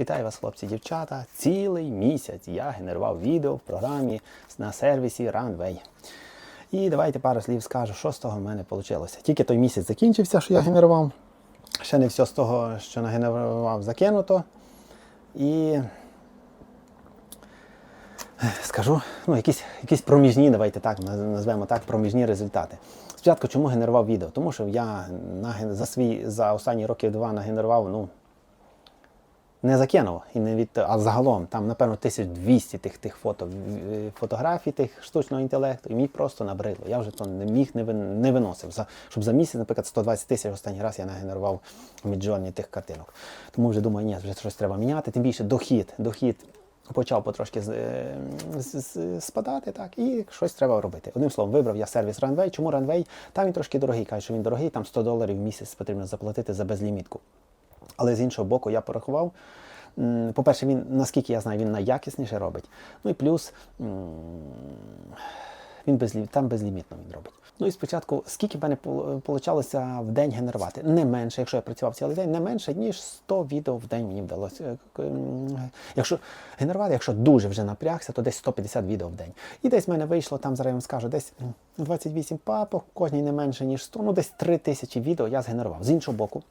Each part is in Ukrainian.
Вітаю вас, хлопці, дівчата. Цілий місяць я генерував відео в програмі на сервісі Runway. І давайте пару слів скажу, що з того в мене вийшло. Тільки той місяць закінчився, що я генерував. Ще не все з того, що нагенерував, закинуто. І скажу, ну, якісь, якісь проміжні, давайте так, назвемо так, проміжні результати. Спочатку чому генерував відео? Тому що я наген- за свій за останні років два нагенерував, ну, не закинув, і не від, а загалом там, напевно, 1200 тих, тих фото, е, фотографій, тих штучного інтелекту, і мені просто набридло. Я вже то не міг, не, не виносив. За, щоб за місяць, наприклад, 120 тисяч останній раз я нагенерував в Міджорні тих картинок. Тому вже думаю, ні, вже щось треба міняти. Тим більше дохід, дохід почав потрошки е, спадати, так, і щось треба робити. Одним словом, вибрав я сервіс Runway. Чому Runway? Там він трошки дорогий. Каже, що він дорогий, там 100 доларів в місяць потрібно заплатити за безлімітку. Але з іншого боку, я порахував. По-перше, він, наскільки я знаю, він найякісніше робить. Ну і плюс він безлі... там безлімітно він робить. Ну і спочатку, скільки в мене вийшло в день генерувати? Не менше, якщо я працював цілий день, не менше, ніж 100 відео в день мені вдалося. Е, Якщо генерувати, якщо дуже вже напрягся, то десь 150 відео в день. І десь в мене вийшло, там зараз я вам скажу, десь 28 папок, кожній не менше, ніж 100, ну десь 3 тисячі відео я згенерував. З іншого боку,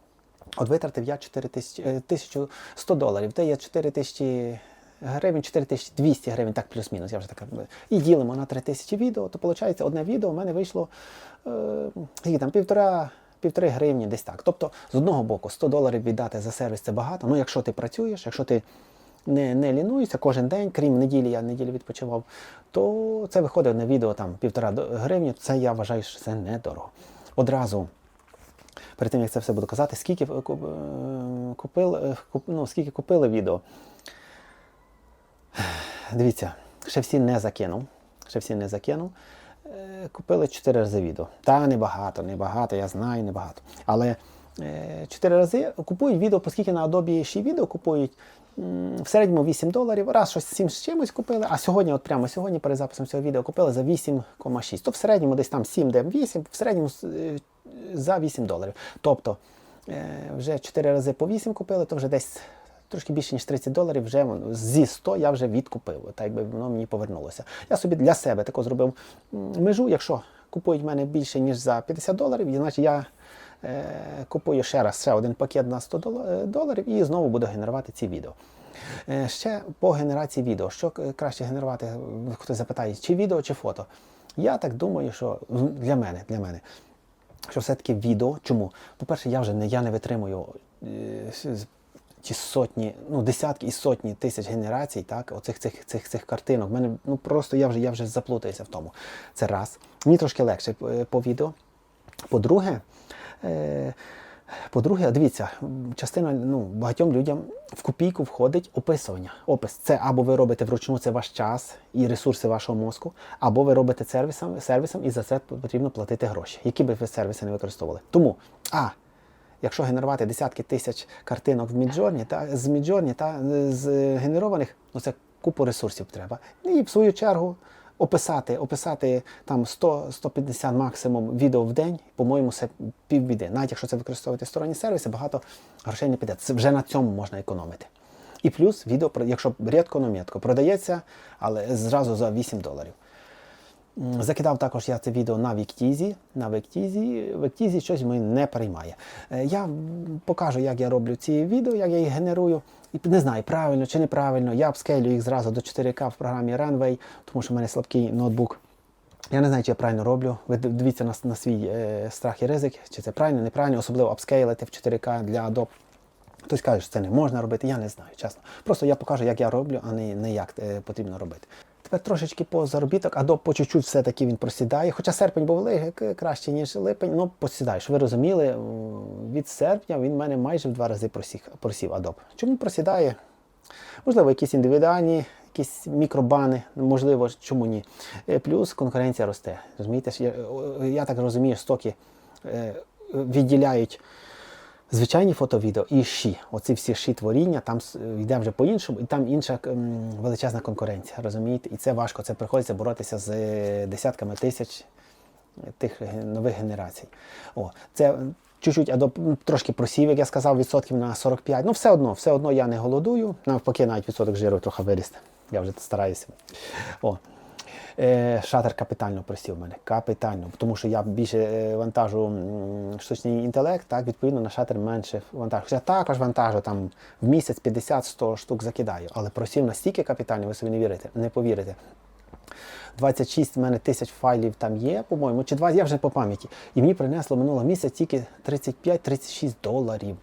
От витратив я 4 тисячі, е, 1100 доларів, де є 4 тисячі гривень, 4200 гривень, так плюс-мінус, я вже так. І ділимо на 3 тисячі відео, то виходить, одне відео в мене вийшло е, там, півтора, півтори гривні, десь так. Тобто, з одного боку, 100 доларів віддати за сервіс це багато. Ну, якщо ти працюєш, якщо ти не, не лінуєшся кожен день, крім неділі, я неділю відпочивав, то це виходить на відео там півтора гривні. Це я вважаю, що це недорого. Одразу перед тим як це все буду казати, скільки е, е, купили, е, ну, скільки купили відео. Дивіться, ще всі не закинув. Ще всі не закинув. Купили 4 рази відео. Та небагато, небагато, я знаю, небагато. Але 4 рази купують відео, оскільки на Adobe ще відео купують. В середньому 8 доларів, раз щось 7 з чимось купили, а сьогодні, от прямо сьогодні, перед записом цього відео, купили за 8,6. То в середньому десь там 7, де 8, в середньому за 8 доларів. Тобто е, вже 4 рази по 8 купили, то вже десь трошки більше, ніж 30 доларів, вже зі 100 я вже відкупив. Так якби воно мені повернулося. Я собі для себе тако зробив межу, якщо купують в мене більше, ніж за 50 доларів, значить я е, купую ще раз ще один пакет на 100 е, доларів і знову буду генерувати ці відео. Ще по генерації відео. Що краще генерувати? Хтось запитає, чи відео, чи фото. Я так думаю, що для мене, для мене, що все-таки відео. Чому? По-перше, я вже не, я не витримую е, ті сотні, ну, десятки і сотні тисяч генерацій, так, оцих цих, цих, цих картинок. Мене ну просто я вже я вже заплутаюся в тому. Це раз. Мені трошки легше е, по відео. По-друге, е, по-друге, дивіться, частина ну, багатьом людям в копійку входить описування. Опис це або ви робите вручну це ваш час і ресурси вашого мозку, або ви робите сервісом, сервісом і за це потрібно платити гроші, які би ви сервіси не використовували. Тому, а якщо генерувати десятки тисяч картинок в Міджорні, та з Міджорні та з генерованих, ну це купу ресурсів треба. І в свою чергу описати, описати там 100-150 максимум відео в день, по-моєму, це півбіди. Навіть якщо це використовувати сторонні сервіси, багато грошей не піде. Це вже на цьому можна економити. І плюс відео, якщо рідко но м'ятко, продається, але зразу за 8 доларів. Закидав також я це відео на Віктізі. На Віктізі. Віктізі щось не приймає. Е, Я покажу, як я роблю ці відео, як я їх генерую. І не знаю, правильно чи неправильно. Я апскейлю їх зразу до 4К в програмі Runway, тому що в мене слабкий ноутбук. Я не знаю, чи я правильно роблю. Ви дивіться на, на свій е, страх і ризик, чи це правильно, неправильно, особливо апскейлити в 4К для Adobe. Хтось каже, що це не можна робити, я не знаю, чесно. Просто я покажу, як я роблю, а не, не як е, потрібно робити. Тепер трошечки по заробіток, Adobe по чуть-чуть все-таки він просідає. Хоча серпень був краще, ніж липень, ну посідає. Щоб ви розуміли, від серпня він в мене майже в два рази просів, просів Adobe. Чому просідає? Можливо, якісь індивідуальні, якісь мікробани, можливо, чому ні. Е, Плюс конкуренція росте. Розумієте, я, я так розумію, стоки е, відділяють звичайні фото-відео і ші. Оці всі ші творіння, там йде вже по-іншому, і там інша величезна конкуренція, розумієте? І це важко, це приходиться боротися з е, десятками тисяч тих нових генерацій. О, це чуть-чуть трошки просів, як я сказав, відсотків на 45. Ну, все одно, все одно я не голодую. Навпаки, навіть відсоток жиру трохи вирісте. Я вже стараюся. О. Е, Шатер капітально просів в мене. Капітально. Тому що я більше е, вантажу штучний інтелект, так, відповідно на шатер менше вантажу. Хоча також вантажу там в місяць 50-100 штук закидаю. Але просів настільки капітально, ви собі не вірите, не повірите. 26 в мене тисяч файлів там є, по-моєму, чи 20, я вже по пам'яті. І мені принесло минулого місяця тільки 35-36 доларів.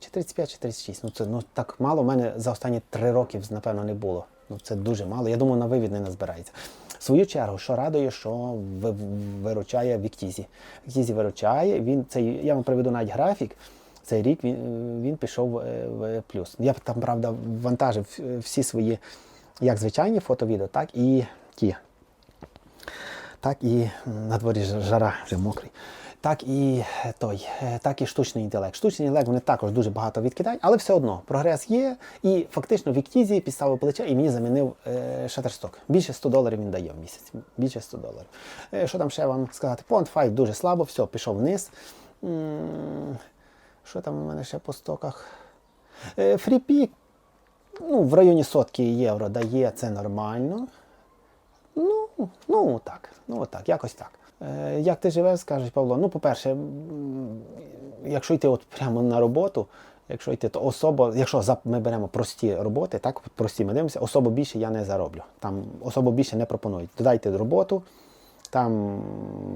Чи 35, чи 36. Ну це ну так мало. У мене за останні три роки, напевно, не було. Ну це дуже мало. Я думаю, на вивід не назбирається. В свою чергу, що радує, що виручає Віктізі. Віктізі виручає. Він цей, я вам приведу навіть графік. Цей рік він, він пішов е, в плюс. Я там, правда, вантажив е, всі свої, як звичайні фото-відео, так і ті так і на дворі жара вже мокрий. Так і е, той, е, так і штучний інтелект. Штучний інтелект вони також дуже багато відкидають, але все одно прогрес є. І фактично Віктізі підставив плече і мені замінив е. Більше 100 доларів він дає в місяць. Більше 100 доларів. Е, що там ще вам сказати? Pond 5 дуже слабо, все, пішов вниз. М, Що там у мене ще по стоках? Е, FreePick, ну, в районі сотки євро дає, це нормально. Ну, ну так, ну так, якось так. Е, як ти живеш, скаже Павло? Ну, по-перше, якщо йти от прямо на роботу, якщо йти, то особо, якщо ми беремо прості роботи, так, прості ми дивимося, особо більше я не зароблю. Там особо більше не пропонують. Додайте роботу, там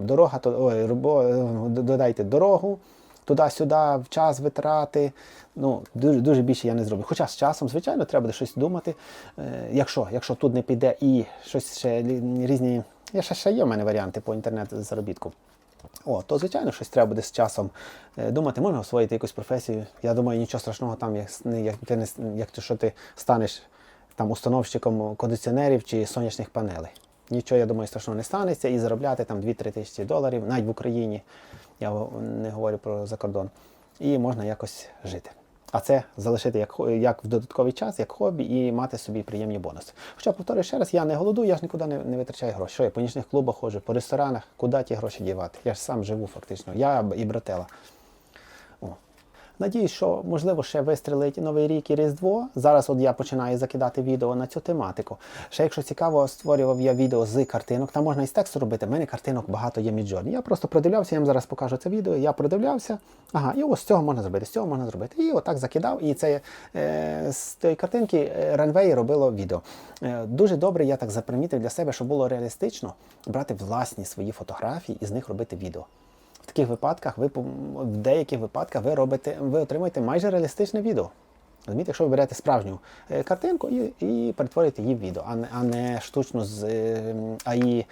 дорога, то ой, робо, е, додайте дорогу. Туди-сюди, в час витрати. Ну, дуже, дуже більше я не зроблю. Хоча з часом, звичайно, треба буде щось думати. Е, якщо, якщо тут не піде і щось ще різні. Я ще, ще є в мене варіанти по інтернет-заробітку. О, то звичайно, щось треба буде з часом е, думати, можна освоїти якусь професію. Я думаю, нічого страшного там, як, як, ти як ти, що ти станеш там установщиком кондиціонерів чи сонячних панелей. Нічого, я думаю, страшного не станеться і заробляти там 2-3 тисячі доларів, навіть в Україні. Я не говорю про закордон. І можна якось жити. А це залишити як, як в додатковий час, як хобі, і мати собі приємні бонуси. Хоча, повторюю ще раз, я не голодую, я ж нікуди не, не витрачаю гроші. Що я по нічних клубах ходжу, по ресторанах, куди ті гроші дівати? Я ж сам живу фактично. Я і братела. Надіюсь, що можливо ще вистрілить Новий рік і Різдво. Зараз от я починаю закидати відео на цю тематику. Ще якщо цікаво, створював я відео з картинок. Там можна і з тексту робити. В мене картинок багато є Міджорні. Я просто продивлявся, я вам зараз покажу це відео. Я продивлявся. Ага, і ось з цього можна зробити, з цього можна зробити. І отак закидав. І це е, з тієї картинки Ранвей робило відео. Е, дуже добре, я так запримітив для себе, щоб було реалістично брати власні свої фотографії і з них робити відео. В таких випадках ви в деяких випадках ви робите, ви отримуєте майже реалістичне відео. Розумієте, якщо ви берете справжню е, картинку і, і перетворюєте її в відео, а не, а не штучно з е, АІ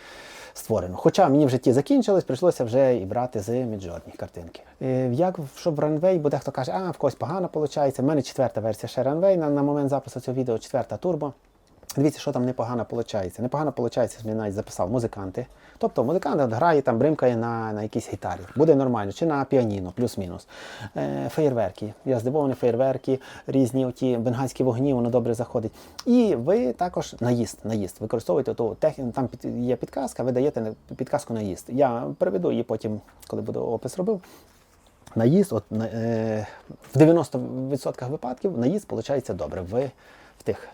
створену. Хоча мені в житті закінчилось, прийшлося вже і брати з Midjourney картинки. Е, як щоб Runway, бо дехто каже, а в когось погано виходить. У мене четверта версія ще Runway на, на момент запису цього відео, четверта турбо. Дивіться, що там непогано виходить. Непогано виходить, я навіть записав музиканти. Тобто музикант грає там, бримкає на, на якійсь гітарі. Буде нормально, чи на піаніно, плюс-мінус. Е, феєрверки. Я здивований, феєрверки, різні оті бенгальські вогні, воно добре заходить. І ви також наїзд, наїзд. Використовуєте ту техніку, там є підказка, ви даєте підказку наїзд. Я приведу її потім, коли буду опис робив. Наїзд, от, е, в 90% випадків наїзд виходить добре в, в тих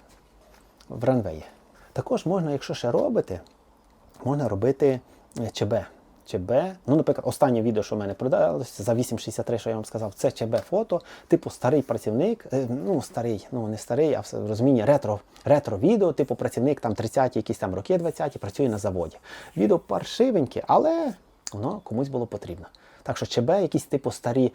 в ранвеї. Також можна, якщо ще робити, можна робити е, ЧБ. ЧБ, ну, наприклад, останнє відео, що в мене продалося за 8,63, що я вам сказав, це ЧБ фото, типу старий працівник, е, ну старий, ну не старий, а в розумінні ретро, ретро відео, типу працівник там 30-ті, якісь там роки 20-ті, працює на заводі. Відео паршивеньке, але воно комусь було потрібно. Так що ЧБ, якісь типу старі,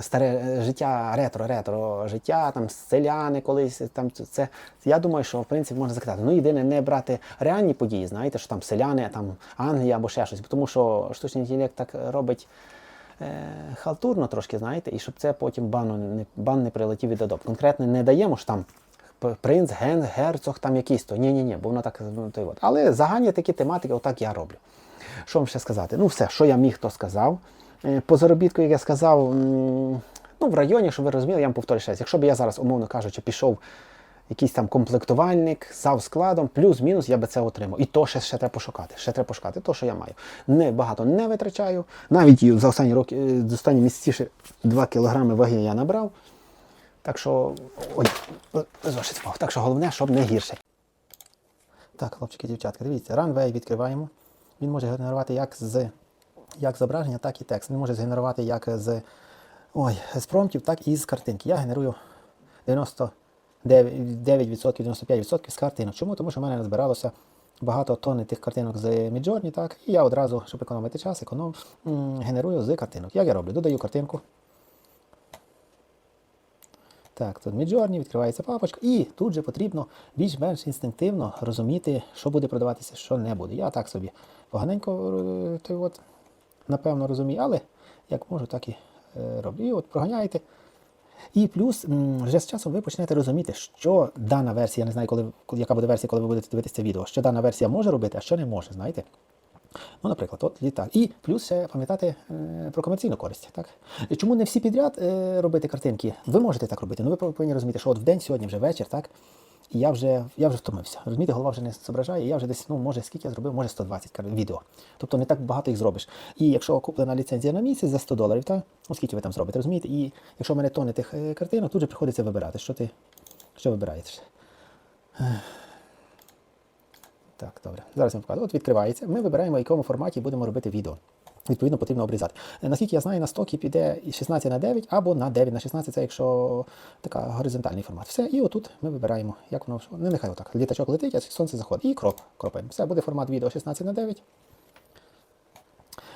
старе е, життя, ретро, ретро життя, там селяни колись. Там це- я думаю, що в принципі можна закидати. Ну єдине, не брати реальні події, знаєте, що там селяни, там Англія або ще щось, тому що штучний інтелект так робить. е, Халтурно трошки, знаєте, і щоб це потім бану не бан не прилетів від Adobe. Конкретно не даємо ж там принц, ген, герцог, там якийсь то. Ні, ні, ні, бо воно так ну, той от. Але загальні такі тематики, отак я роблю. Що вам ще сказати? Ну, все, що я міг, то сказав. Е, По заробітку, як я сказав, ну, в районі, щоб ви розуміли, я вам повторю ще раз. Якщо б я зараз, умовно кажучи, пішов якийсь там комплектувальник, зав складом, плюс-мінус я би це отримав. І то ще, ще треба пошукати. Ще треба пошукати, то, що я маю. Не багато не витрачаю. Навіть за останні роки, е, за останні місяці ще 2 кілограми ваги я набрав. Так що. Ой, зошит впав. Так що головне, щоб не гірше. Так, хлопчики, дівчатка, дивіться, Runway відкриваємо. Він може генерувати як з як зображення, так і текст. Він може згенерувати як з, ой, з промптів, так і з картинки. Я генерую 99%, 95% з картинок. Чому? Тому що в мене назбиралося багато тонн тих картинок з Midjourney, так, і я одразу, щоб економити час, економ, генерую з картинок. Як я роблю? Додаю картинку. Так, тут Midjourney, відкривається папочка, і тут же потрібно більш-менш інстинктивно розуміти, що буде продаватися, що не буде. Я так собі поганенько е, от, напевно розумію, але як можу, так і е, роблю. І от проганяєте. І плюс вже з часом ви почнете розуміти, що дана версія, я не знаю, коли, яка буде версія, коли ви будете дивитися це відео, що дана версія може робити, а що не може, знаєте. Ну, наприклад, от літак. І плюс ще пам'ятати е, про комерційну користь. Так? Чому не всі підряд е, робити картинки? Ви можете так робити, але ви повинні розуміти, що от в день, сьогодні вже вечір, так? І я вже, я вже втомився. Розумієте, голова вже не зображає, і я вже десь, ну, може, скільки я зробив, може 120 кар- відео. Тобто не так багато їх зробиш. І якщо куплена ліцензія на місяць за 100 доларів, так? Ну, скільки ви там зробите, розумієте? І якщо в мене тони тих е, картинок, тут же приходиться вибирати. Що ти що вибираєш? Так, добре. Зараз я вам покажу. От відкривається. Ми вибираємо, в якому форматі будемо робити відео. Відповідно, потрібно обрізати. Е, Наскільки я знаю, на стокі піде і 16 на 9 або на 9 на 16, це якщо така горизонтальний формат. Все, і отут ми вибираємо, як воно не нехай отак. Літачок летить, а сонце заходить. І кроп, кропаємо. Все, буде формат відео 16 на 9.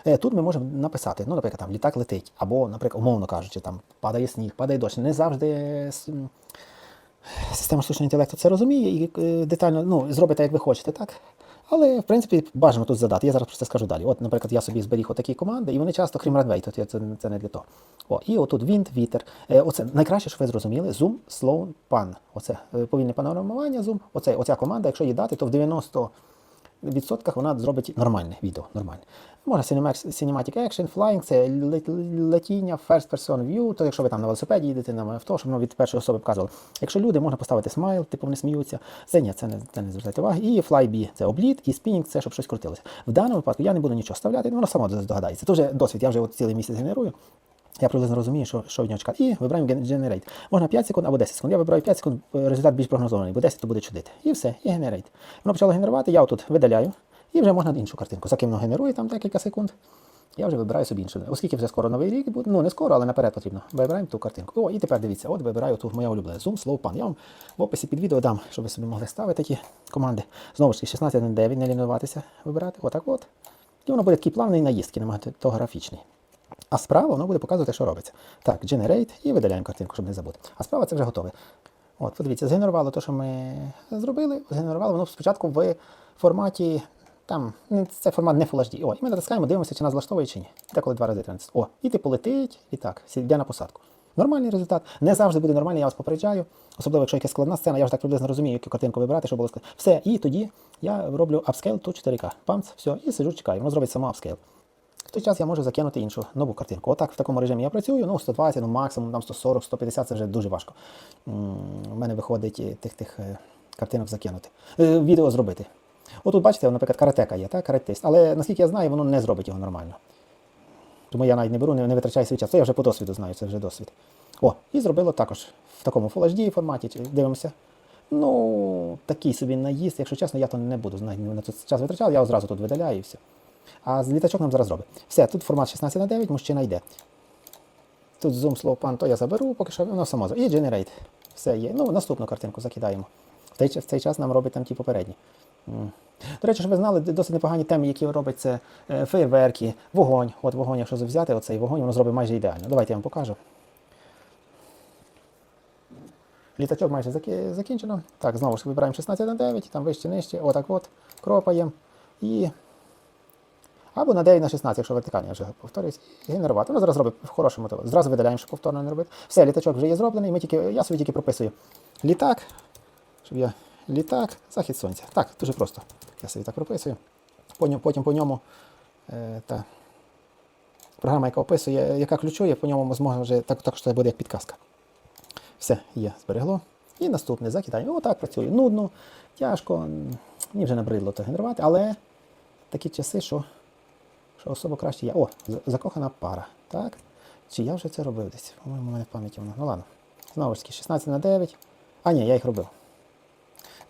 Е, Тут ми можемо написати, ну, наприклад, там літак летить, або, наприклад, умовно кажучи, там падає сніг, падає дощ. Не завжди система штучного інтелекту це розуміє і е, детально ну, зробите, як ви хочете, так? Але, в принципі, бажано тут задати. Я зараз про це скажу далі. От, наприклад, я собі зберіг отакі команди, і вони часто, крім Runway, я- це, це не для того. О, і отут вінт, вітер. Е, оце найкраще, що ви зрозуміли, zoom, Sloan, pan. Оце е, повільне панорамування, zoom. Оце, оця команда, якщо її дати, то в 90 відсотках вона зробить нормальне відео. Нормальне. Можна cinematic, action, flying, це летіння, first person view, то якщо ви там на велосипеді їдете, на авто, щоб воно від першої особи показувало. Якщо люди, можна поставити смайл, типу вони сміються. Це ні, це не, це не звертайте уваги. І flyby це обліт, і spinning це щоб щось крутилося. В даному випадку я не буду нічого вставляти, воно само здогадається. Це вже досвід, я вже от цілий місяць генерую. Я приблизно розумію, що, що від нього чекати. І вибираємо Generate. Можна 5 секунд або 10 секунд. Я вибираю 5 секунд, е, результат більш прогнозований, бо 10 то буде чудити. І все, і Generate. Воно почало генерувати, я отут видаляю, і вже можна іншу картинку. За ким воно генерує там декілька секунд. Я вже вибираю собі іншу. Оскільки вже скоро новий рік буде, ну не скоро, але наперед потрібно. Вибираємо ту картинку. О, і тепер дивіться, от вибираю тут моя улюблена. Zoom, Slow Pan. Я вам в описі під відео дам, щоб ви собі могли ставити такі команди. Знову ж таки, 16 на 9, не лінуватися вибирати. Отак от. І воно буде такий плавний наїздки, нематографічний. А справа воно буде показувати, що робиться. Так, generate і видаляємо картинку, щоб не забути. А справа це вже готове. От, подивіться, згенерувало те, що ми зробили. Згенерувало воно спочатку в форматі. Там це формат не Full HD. О, і ми натискаємо, дивимося, чи нас влаштовує чи ні. Деколи два рази треба. О, і типу летить, і так, йде на посадку. Нормальний результат. Не завжди буде нормальний, я вас попереджаю. Особливо, якщо якась складна сцена, я вже так приблизно розумію, яку картинку вибирати, щоб було складно. Все, і тоді я роблю upscale to 4К. Памц, все, і сиджу, чекаю. Воно зробить само upscale. В той час я можу закинути іншу нову картинку. Отак в такому режимі я працюю, ну 120, ну максимум там 140, 150 це вже дуже важко. У мене виходить е, тих тих е, картинок закинути. Е, Відео зробити. Отут, бачите, наприклад, каратека є, так, каратист. Але наскільки я знаю, воно не зробить його нормально. Тому я навіть не беру, не, не витрачаю свій час. Це я вже по досвіду знаю, це вже досвід. О, і зробило також в такому Full HD форматі. Дивимося. Ну, такий собі наїзд, якщо чесно, я то не буду знаю, на це час витрачав, я одразу тут видаляю і все. А літачок нам зараз робить. Все, тут формат 16 на 9, мужчина йде. Тут slow pan, то я заберу, поки що воно само. І generate. Все є. Ну, наступну картинку закидаємо. В цей, в цей час нам робить там ті попередні. До речі, щоб ви знали, досить непогані теми, які робить це е, фейерверки, вогонь. От вогонь, якщо взяти оцей вогонь, воно зробить майже ідеально. Давайте я вам покажу. Літачок майже закінчено. Так, знову ж вибираємо 16 на 9, там вище, нижче, отак от, кропаємо. І або на 9 на 16, якщо вертикально, я вже повторююсь, і генерувати. Воно зараз робить в хорошому то. Зразу видаляємо, щоб повторно не робити. Все, літачок вже є зроблений. Ми тільки, я собі тільки прописую літак, щоб я літак, захід сонця. Так, дуже просто. Я собі так прописую. По ньому- Потім по ньому е, та програма, яка описує, яка ключує, по ньому зможе вже так, також це буде як підказка. Все, є, зберегло. І наступне закидання. Отак працює. Нудно, тяжко, мені вже набридло то генерувати, але такі часи, що, що особо краще я. О, закохана пара. Так? Чи я вже це робив десь? По-моєму, у мене в пам'яті воно. Ну ладно. Знову ж таки, 16 на 9. А, ні, я їх робив.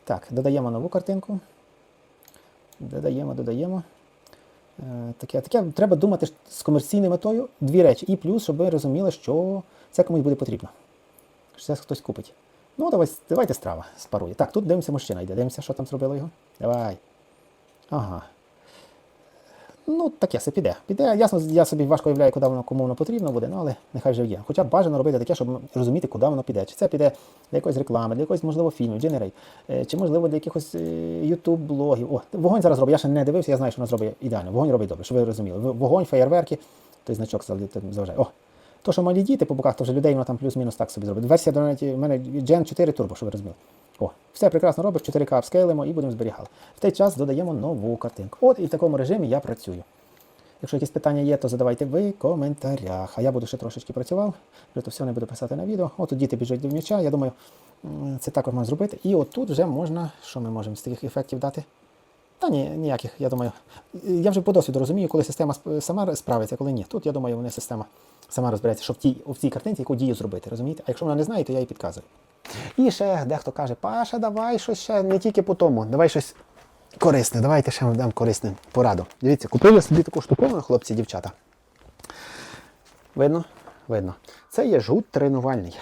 Так, додаємо нову картинку. Додаємо, додаємо. Е, Таке, таке треба думати з комерційною метою дві речі. І плюс, щоб ви розуміли, що це комусь буде потрібно. Що це хтось купить. Ну, давай, давайте страва спарує. Так, тут дивимося, мужчина йде. Дивимося, що там зробило його. Давай. Ага. Ну, таке все піде. Піде. Ясно, я собі важко уявляю, куди воно кому воно потрібно буде, ну але нехай вже є. Хоча б бажано робити таке, щоб розуміти, куди воно піде. Чи це піде для якоїсь реклами, для якогось, можливо, Generate, е, чи можливо для якихось е, YouTube блогів. О, вогонь зараз робить. Я ще не дивився, я знаю, що воно зробить ідеально. Вогонь робить добре, щоб ви розуміли. Вогонь, феєрверки, той значок заважає. О, то, що малі діти по боках, то вже людей воно там плюс-мінус так собі зробить. Версія до мене Gen 4 Turbo, щоб ви розуміли. О, все прекрасно робиш, 4К апскейлимо і будемо зберігати. В той час додаємо нову картинку. От і в такому режимі я працюю. Якщо якісь питання є, то задавайте ви в коментарях. А я буду ще трошечки працював, вже то все не буду писати на відео. От тут діти біжать до м'яча, я думаю, це також можна зробити. І от тут вже можна, що ми можемо з таких ефектів дати? Та ні, ніяких, я думаю. Я вже по досвіду розумію, коли система сама справиться, коли ні. Тут я думаю, вони система сама розбереться, що в тій, в цій картинці яку дію зробити, розумієте? А якщо вона не знає, то я їй підказую. І ще дехто каже, Паша, давай щось ще не тільки по тому, давай щось корисне. Давайте ще вам дам корисне пораду. Дивіться, купили собі таку штуковину, хлопці, дівчата. Видно? Видно. Це є жгут тренувальний.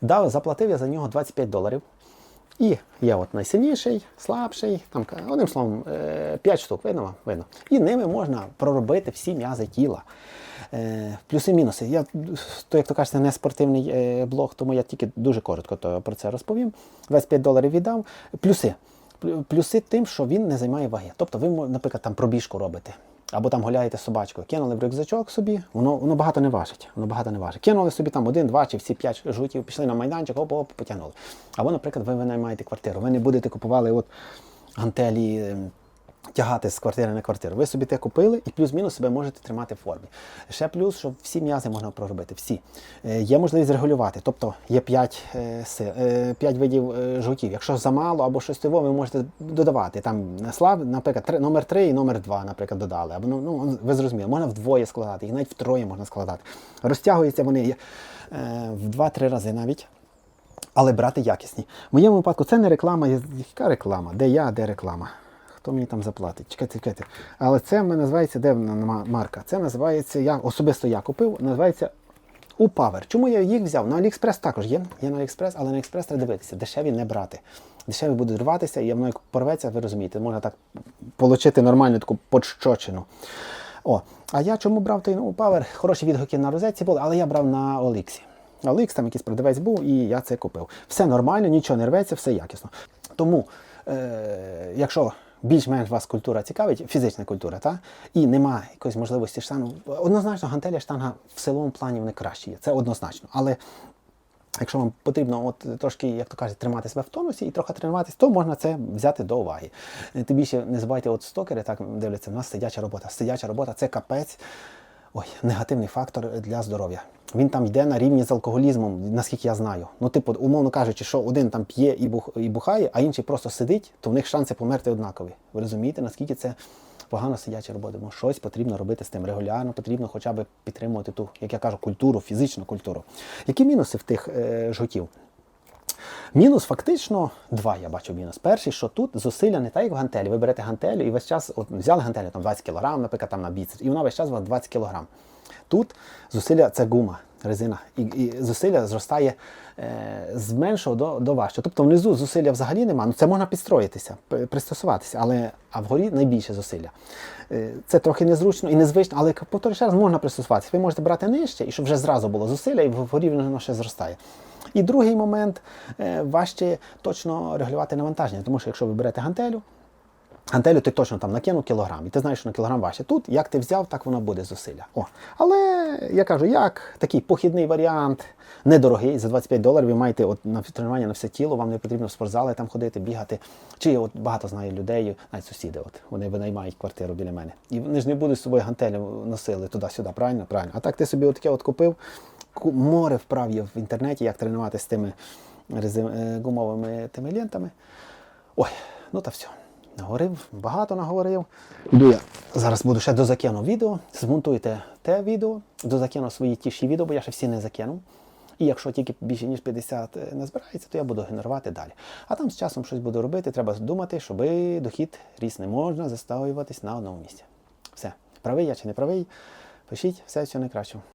Дав, заплатив я за нього 25 доларів. І є от найсильніший, слабший, там, одним словом, 5 штук, видно? Видно. І ними можна проробити всі м'язи тіла. Е, Плюси-мінуси. Я, то, як то кажете, не спортивний е, блог, тому я тільки дуже коротко про це розповім. 25 доларів віддав. Плюси. Плюси тим, що він не займає ваги. Тобто ви, наприклад, там пробіжку робите. Або там гуляєте собачкою, кинули в рюкзачок собі, воно, воно багато не важить. Воно багато не важить. Кинули собі там один, два чи всі п'ять жутів, пішли на майданчик, оп, оп, потягнули. Або, наприклад, ви винаймаєте квартиру. Ви не будете купували от гантелі. Тягати з квартири на квартиру. Ви собі те купили і плюс-мінус себе можете тримати в формі. Ще плюс, що всі м'язи можна проробити. Всі. Е, є можливість регулювати. Тобто є 5, е, е, 5 видів е, жгутів. Якщо замало або щось того, ви можете додавати. Там на слав, наприклад, три- номер 3 і номер 2, наприклад, додали. Або, ну, ну, ви зрозуміли, можна вдвоє складати, їх навіть втроє можна складати. Розтягуються вони е, в 2-3 рази навіть. Але брати якісні. В моєму випадку це не реклама. Яка реклама? Де я, де реклама? Хто мені там заплатить? Чекайте, чекайте. Але це в мене називається, де марка? Це називається, я особисто я купив, називається UPower. Чому я їх взяв? На AliExpress також є. Є на AliExpress, але на AliExpress треба дивитися. Дешеві не брати. Дешеві будуть рватися, і воно як порветься, ви розумієте, можна так отримати нормальну таку подщочину. О, а я чому брав той UPower? Хороші відгуки на розетці були, але я брав на Оліксі. OLX, там якийсь продавець був, і я це купив. Все нормально, нічого не рветься, все якісно. Тому, е, якщо більш-менш вас культура цікавить, фізична культура, та, і немає якоїсь можливості штангу, однозначно гантеля штанга в силовому плані вони краще є. Це однозначно. Але Якщо вам потрібно от трошки, як то кажуть, тримати себе в тонусі і трохи тренуватись, то можна це взяти до уваги. Е, Тим більше не забувайте, от стокери так дивляться, у нас сидяча робота. Сидяча робота це капець. Ой, негативний фактор для здоров'я. Він там йде на рівні з алкоголізмом, наскільки я знаю. Ну, типу, умовно кажучи, що один там п'є і, бух, і бухає, а інший просто сидить, то в них шанси померти однакові. Ви розумієте, наскільки це погано сидяча робота? Тому щось потрібно робити з тим. Регулярно потрібно хоча б підтримувати ту, як я кажу, культуру, фізичну культуру. Які мінуси в тих е, жгутів? Мінус фактично два, я бачу мінус. Перший, що тут зусилля не так, як в гантелі. Ви берете гантелю і весь час от, взяли гантелю там 20 кг, наприклад, там на біцепс, і вона весь час у вас 20 кг. Тут зусилля це гума, резина, і, і зусилля зростає е, з меншого до, до важчого. Тобто внизу зусилля взагалі немає. Ну це можна підстроїтися, пристосуватися, але а вгорі найбільше зусилля. Е, Це трохи незручно і незвично, але повторюю ще раз можна пристосуватися. Ви можете брати нижче, і щоб вже зразу було зусилля, і вгорі воно ще зростає. І другий момент е, важче точно регулювати навантаження, тому що якщо ви берете гантелю, гантелю ти точно там накинув кілограм, і ти знаєш, що на кілограм важче. Тут як ти взяв, так воно буде зусилля. О. Але я кажу, як такий похідний варіант, недорогий, за 25 доларів ви маєте от, на тренування на все тіло, вам не потрібно в спортзали там ходити, бігати. Чи от багато знаю людей, навіть сусіди, от, вони винаймають квартиру біля мене. І вони ж не будуть з собою гантелю носили туди-сюди, правильно? Правильно. А так ти собі от таке от купив, ку- море вправ є в інтернеті, як тренувати з тими е, гумовими тими лентами. Ой, ну та все. Наговорив, багато наговорив. Йду я зараз буду ще дозакину відео. Змонтуйте те відео, дозакину свої тіші відео, бо я ще всі не закинув. І якщо тільки більше ніж 50 не збирається, то я буду генерувати далі. А там з часом щось буду робити. Треба думати, щоб дохід ріс не можна заставлюватись на одному місці. Все, правий я чи не правий? Пишіть все, що найкращого.